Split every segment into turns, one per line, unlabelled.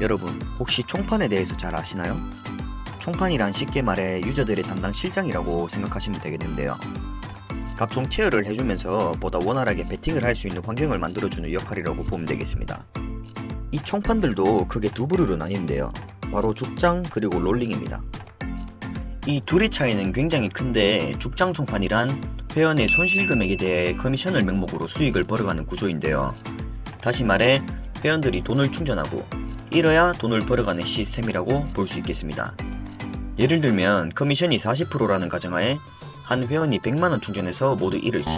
여러분, 혹시 총판에 대해서 잘 아시나요? 총판이란 쉽게 말해 유저들의 담당 실장이라고 생각하시면 되겠는데요. 각종 티어를 해주면서 보다 원활하게 배팅을 할 수 있는 환경을 만들어주는 역할이라고 보면 되겠습니다. 이 총판들도 크게 두 부류로 나뉘는데요. 바로 죽장 그리고 롤링입니다. 이 둘의 차이는 굉장히 큰데 죽장 총판이란 회원의 손실 금액에 대해 커미션을 명목으로 수익을 벌어가는 구조인데요. 다시 말해 회원들이 돈을 충전하고 잃어야 돈을 벌어가는 시스템이라고 볼 수 있겠습니다. 예를 들면 커미션이 40%라는 가정하에 한 회원이 100만원 충전해서 모두 잃을 시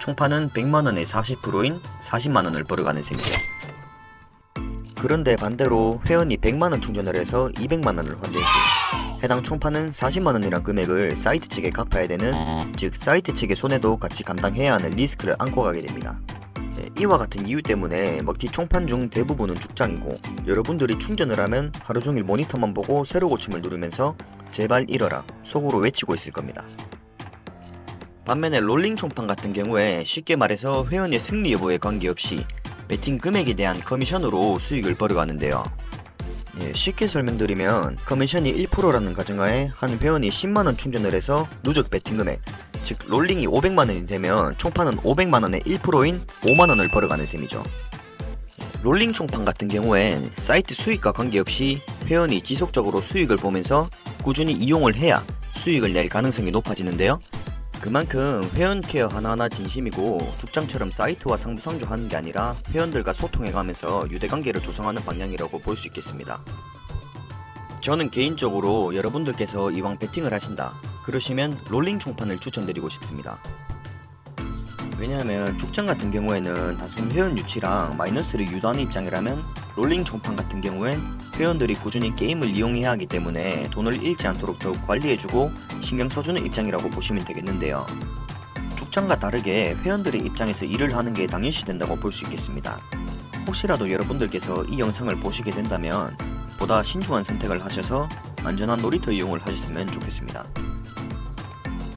총판은 100만원의 40%인 40만원을 벌어가는 셈이죠. 그런데 반대로 회원이 100만원 충전을 해서 200만원을 환대시 해당 총판은 40만원이란 금액을 사이트 측에 갚아야 되는 즉 사이트 측의 손해도 같이 감당해야 하는 리스크를 안고 가게 됩니다. 네, 이와 같은 이유 때문에 먹튀 총판 중 대부분은 죽장이고 여러분들이 충전을 하면 하루 종일 모니터만 보고 세로 고침을 누르면서 제발 잃어라 속으로 외치고 있을 겁니다. 반면에 롤링 총판 같은 경우에 쉽게 말해서 회원의 승리 여부에 관계없이 배팅 금액에 대한 커미션으로 수익을 벌어가는데요. 예, 쉽게 설명드리면 커미션이 1%라는 가정하에 한 회원이 10만원 충전을 해서 누적 배팅 금액 즉 롤링이 500만원이 되면 총판은 500만원의 1%인 5만원을 벌어가는 셈이죠. 롤링 총판 같은 경우엔 사이트 수익과 관계없이 회원이 지속적으로 수익을 보면서 꾸준히 이용을 해야 수익을 낼 가능성이 높아지는데요. 그만큼 회원 케어 하나하나 진심이고 죽장처럼 사이트와 상부상조 하는 게 아니라 회원들과 소통해가면서 유대관계를 조성하는 방향이라고 볼 수 있겠습니다. 저는 개인적으로 여러분들께서 이왕 배팅을 하신다 그러시면 롤링 총판을 추천드리고 싶습니다. 왜냐하면 죽장 같은 경우에는 단순 회원 유치랑 마이너스를 유도하는 입장이라면 롤링 총판 같은 경우엔 회원들이 꾸준히 게임을 이용해야 하기 때문에 돈을 잃지 않도록 더욱 관리해주고 신경 써주는 입장이라고 보시면 되겠는데요. 죽장과 다르게 회원들의 입장에서 일을 하는 게 당연시 된다고 볼 수 있겠습니다. 혹시라도 여러분들께서 이 영상을 보시게 된다면 보다 신중한 선택을 하셔서 안전한 놀이터 이용을 하셨으면 좋겠습니다.